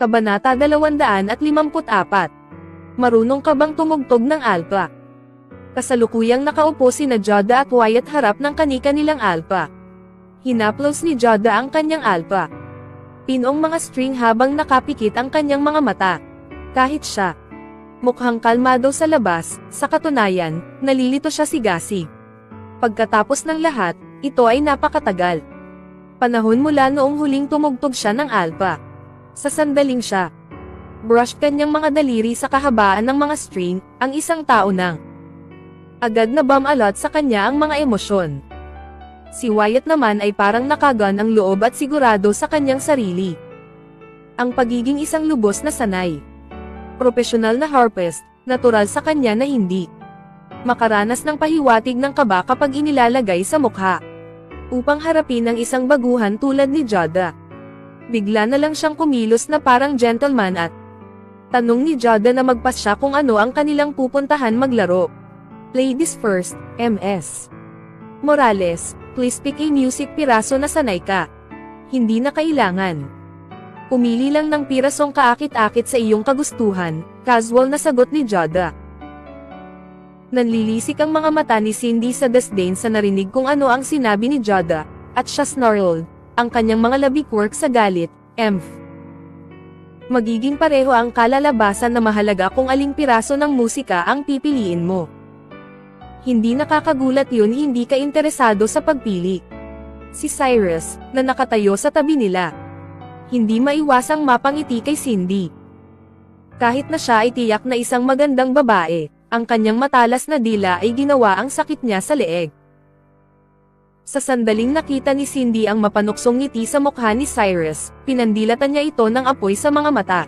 Kabanata 254. Marunong ka bang tumugtog ng alpa? Kasalukuyang nakaupo si na Joda at Wyatt harap ng kani-kanilang alpa. Hinaplos ni Joda ang kanyang alpa. Pinong mga string habang nakapikit ang kanyang mga mata. Kahit siya. Mukhang kalmado sa labas, sa katunayan, nalilito siya si Gasi. Pagkatapos ng lahat, ito ay napakatagal. Panahon mula noong huling tumugtog siya ng alpa. Sa sandaling siya. Brush kanyang mga daliri sa kahabaan ng mga string, ang isang tao nang. Agad na bumalot sa kanya ang mga emosyon. Si Wyatt naman ay parang nakagan ang loob at sigurado sa kanyang sarili. Ang pagiging isang lubos na sanay. Profesional na harpist, natural sa kanya na hindi. Makaranas ng pahiwatig ng kaba kapag inilalagay sa mukha. Upang harapin ang isang baguhan tulad ni Jada. Bigla na lang siyang kumilos na parang gentleman at Tanong ni Jada na magpas siya kung ano ang kanilang pupuntahan maglaro. Ladies first, MS. Morales, please pick a music piraso na sanay ka. Hindi na kailangan. Pumili lang ng pirasong kaakit-akit sa iyong kagustuhan, casual na sagot ni Jada. Nanlilisik ang mga mata ni Cindy sa disdain sa narinig kung ano ang sinabi ni Jada, at siya snarled, ang kanyang mga labik work sa galit, emph. Magiging pareho ang kalalabasan na mahalaga kung aling piraso ng musika ang pipiliin mo. Hindi nakakagulat yun hindi ka interesado sa pagpili. Si Cyrus, na nakatayo sa tabi nila. Hindi maiwasang mapangiti kay Cindy. Kahit na siya ay tiyak na isang magandang babae, ang kanyang matalas na dila ay ginawa ang sakit niya sa leeg. Sa sandaling nakita ni Cindy ang mapanuksong ngiti sa mukha ni Cyrus, pinandilatan niya ito ng apoy sa mga mata.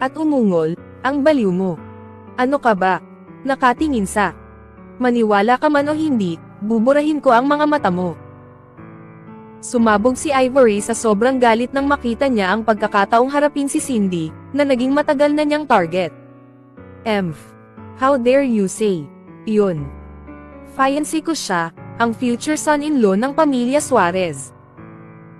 At umungol, ang baliw mo. Ano ka ba? Nakatingin sa. Maniwala ka man o hindi, buburahin ko ang mga mata mo. Sumabog si Ivory sa sobrang galit nang makita niya ang pagkakataong harapin si Cindy, na naging matagal na niyang target. Emph. How dare you say? Yun. Fiancé ko siya, ang future son-in-law ng pamilya Suarez.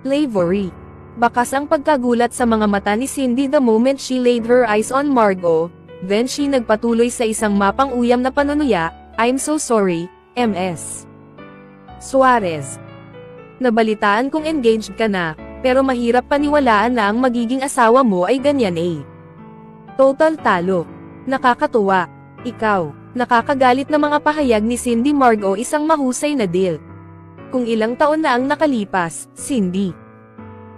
Lavery. Bakas ang pagkagulat sa mga mata ni Cindy the moment she laid her eyes on Margot, then she nagpatuloy sa isang mapang uyam na panunuya, I'm so sorry, MS. Suarez. Nabalitaan kong engaged ka na, pero mahirap paniwalaan na ang magiging asawa mo ay ganyan eh. Total talo. Nakakatuwa. Ikaw, nakakagalit na mga pahayag ni Cindy Margo isang mahusay na deal. Kung ilang taon na ang nakalipas, Cindy.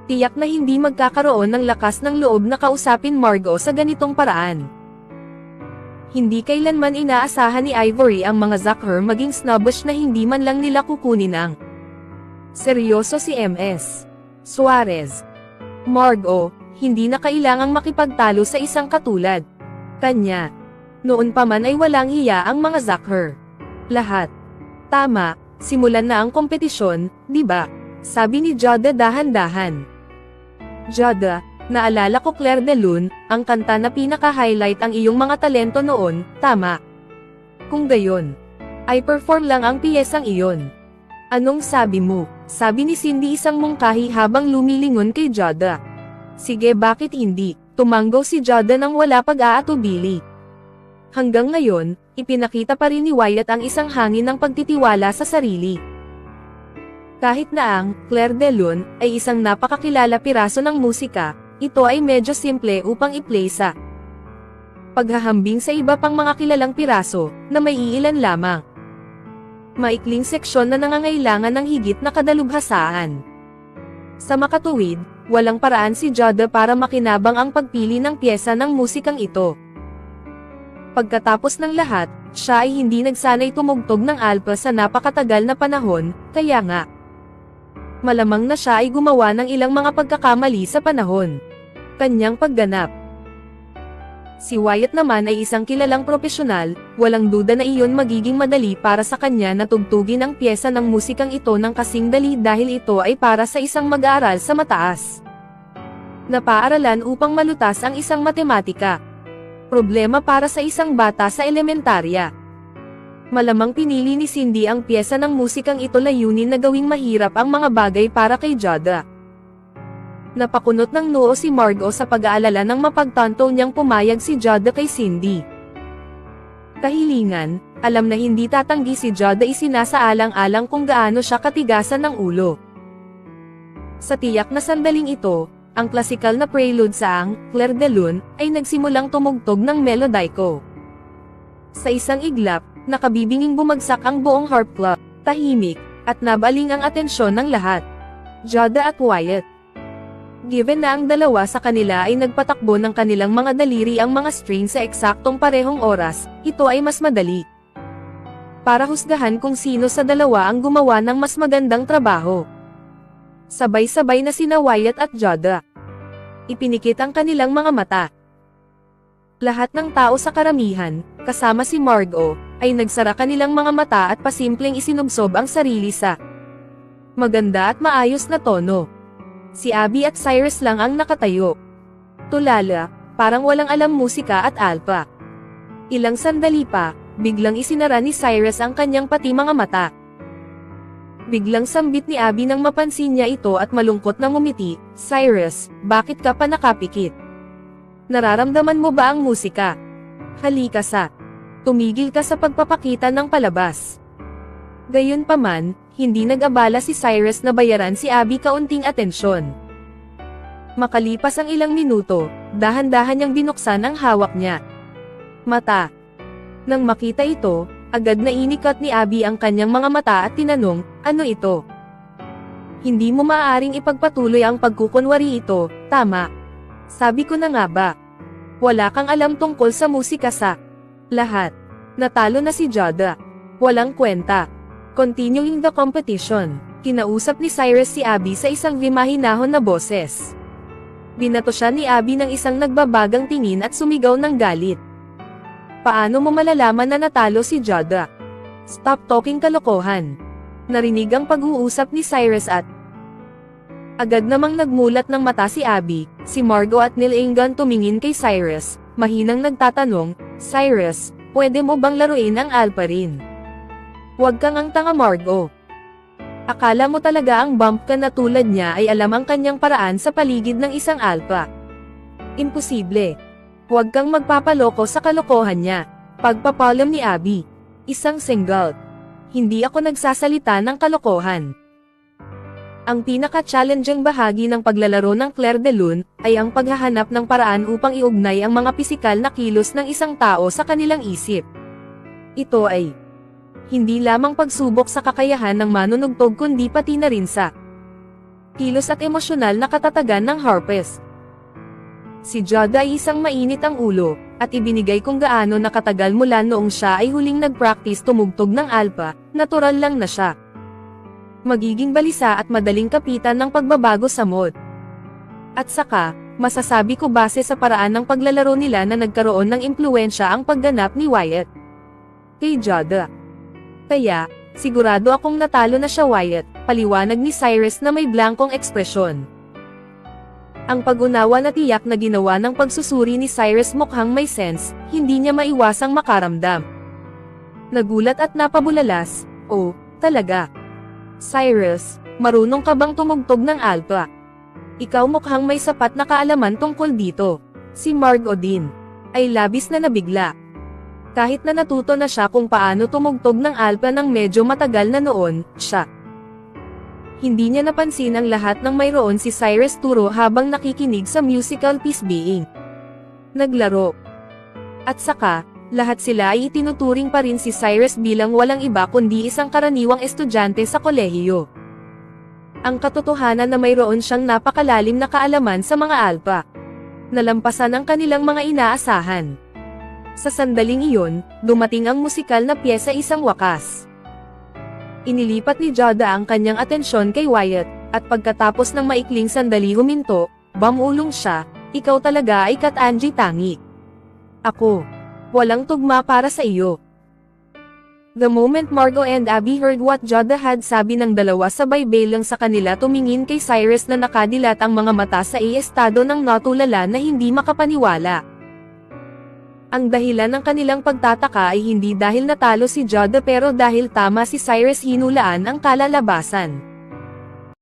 Tiyak na hindi magkakaroon ng lakas ng loob na kausapin Margo sa ganitong paraan. Hindi kailanman inaasahan ni Ivory ang mga Zucker maging snobbish na hindi man lang nila kukunin ang Seryoso si MS. Suarez. Margo, hindi na kailangang makipagtalo sa isang katulad. Kanya. Noon pa man ay walang hiya ang mga Zucker. Lahat. Tama, simulan na ang kompetisyon, di ba? Sabi ni Joda dahan-dahan. Joda, naalala ko Claire de Lune, ang kanta na pinaka-highlight ang iyong mga talento noon, tama. Kung gayon, ay perform lang ang piyesang iyon. Anong sabi mo? Sabi ni Cindy isang mungkahi habang lumilingon kay Joda. Sige bakit hindi, tumanggo si Joda nang wala pag-aatubili. Hanggang ngayon, ipinakita pa rin ni Wyatt ang isang hangin ng pagtitiwala sa sarili. Kahit na ang Claire de Lune ay isang napakakilala piraso ng musika, ito ay medyo simple upang i-play sa paghahambing sa iba pang mga kilalang piraso, na may iilan lamang maikling seksyon na nangangailangan ng higit na kadalubhasaan. Sa makatuwid, walang paraan si Joda para makinabang ang pagpili ng pyesa ng musikang ito. Pagkatapos ng lahat, siya ay hindi nagsanay tumugtog ng alpa sa napakatagal na panahon, kaya nga. Malamang na siya ay gumawa ng ilang mga pagkakamali sa panahon. Kanyang pagganap. Si Wyatt naman ay isang kilalang profesional, walang duda na iyon magiging madali para sa kanya na tugtugin ang pyesa ng musikang ito ng kasing dali dahil ito ay para sa isang mag-aaral sa mataas. Napaaralan upang malutas ang isang matematika. Problema para sa isang bata sa elementarya. Malamang pinili ni Cindy ang pyesa ng musikang ito layunin na gawing mahirap ang mga bagay para kay Jada. Napakunot ng noo si Margot sa pag-aalala ng mapagtanto niyang pumayag si Jada kay Cindy. Kahilingan, alam na hindi tatanggi si Jada isinasaalang-alang kung gaano siya katigasan ng ulo. Sa tiyak na sandaling ito, ang klasikal na prelude sa ang Claire de Lune ay nagsimulang tumugtog ng melodiko. Sa isang iglap, nakabibinging bumagsak ang buong harp club, tahimik, at nabaling ang atensyon ng lahat. Jada at Wyatt. Given na ang dalawa sa kanila ay nagpatakbo ng kanilang mga daliri ang mga string sa eksaktong parehong oras, ito ay mas madali. Para husgahan kung sino sa dalawa ang gumawa ng mas magandang trabaho. Sabay-sabay na sina Wyatt at Jada. Ipinikit ang kanilang mga mata. Lahat ng tao sa karamihan, kasama si Margot, ay nagsara kanilang mga mata at pasimpleng isinubsob ang sarili sa maganda at maayos na tono. Si Abby at Cyrus lang ang nakatayo. Tulala, parang walang alam musika at alpa. Ilang sandali pa, biglang isinara ni Cyrus ang kanyang pati mga mata. Biglang sambit ni Abby nang mapansin niya ito at malungkot na ngumiti, Cyrus, bakit ka pa nakapikit? Nararamdaman mo ba ang musika? Halika sa. Tumigil ka sa pagpapakita ng palabas. Gayunpaman, hindi nag-abala si Cyrus na bayaran si Abby kaunting atensyon. Makalipas ang ilang minuto, dahan-dahan niyang binuksan ang hawak niya. Mata. Nang makita ito, agad na inikat ni Abby ang kanyang mga mata at tinanong, ano ito? Hindi mo maaaring ipagpatuloy ang pagkukunwari ito, tama. Sabi ko na nga ba. Wala kang alam tungkol sa musika sa lahat. Natalo na si Jada. Walang kwenta. Continuing the competition, kinausap ni Cyrus si Abby sa isang vimahinahon na boses. Binato siya ni Abby ng isang nagbabagang tingin at sumigaw ng galit. Paano mo malalaman na natalo si Jada? Stop talking kalokohan. Narinig ang pag-uusap ni Cyrus at Agad namang nagmulat ng mata si Abby, si Margot at Neil Ingan tumingin kay Cyrus, mahinang nagtatanong, Cyrus, pwede mo bang laruin ang Alparin? Huwag kang ang tanga Margo. Akala mo talaga ang bump ka na tulad niya ay alam ang kanyang paraan sa paligid ng isang alpa. Imposible. Huwag kang magpapaloko sa kalokohan niya. Pagpapalam ni Abby. Isang single. Hindi ako nagsasalita ng kalokohan. Ang pinaka-challenging bahagi ng paglalaro ng Claire de Lune ay ang paghahanap ng paraan upang iugnay ang mga pisikal na kilos ng isang tao sa kanilang isip. Ito ay hindi lamang pagsubok sa kakayahan ng manunugtog kundi pati na rin sa kilos at emosyonal na katatagan ng harpist. Si Jada ay isang mainit ang ulo, at ibinigay kung gaano nakatagal mula noong siya ay huling nag-practice tumugtog ng alpa, natural lang na siya. Magiging balisa at madaling kapitan ng pagbabago sa mod. At saka, masasabi ko base sa paraan ng paglalaro nila na nagkaroon ng impluensya ang pagganap ni Wyatt. Kay Jada. Kaya, sigurado akong natalo na siya Wyatt, paliwanag ni Cyrus na may blankong ekspresyon. Ang pag-unawa na tiyak na ginawa ng pagsusuri ni Cyrus mukhang may sense, hindi niya maiwasang makaramdam. Nagulat at napabulalas, oh, talaga. Cyrus, marunong ka bang tumugtog ng alpa? Ikaw mukhang may sapat na kaalaman tungkol dito. Si Margot din. Ay labis na nabigla. Kahit na natuto na siya kung paano tumugtog ng alpa ng medyo matagal na noon, siya. Hindi niya napansin ang lahat ng mayroon si Cyrus Turo habang nakikinig sa musical piece being naglaro. At saka, lahat sila ay itinuturing pa rin si Cyrus bilang walang iba kundi isang karaniwang estudyante sa kolehiyo. Ang katotohanan na mayroon siyang napakalalim na kaalaman sa mga alpa. Nalampasan ang kanilang mga inaasahan. Sa sandaling iyon, dumating ang musikal na pyesa isang wakas. Inilipat ni Jada ang kanyang atensyon kay Wyatt, at pagkatapos ng maikling sandali huminto, bamulong siya, ikaw talaga ay Kat Angie Tangi. Ako. Walang tugma para sa iyo. The moment Margot and Abby heard what Jada had sabi ng dalawa sabay lang sa kanila tumingin kay Cyrus na nakadilat ang mga mata sa estado ng natulala na hindi makapaniwala. Ang dahilan ng kanilang pagtataka ay hindi dahil natalo si Jada pero dahil tama si Cyrus hinulaan ang kalalabasan.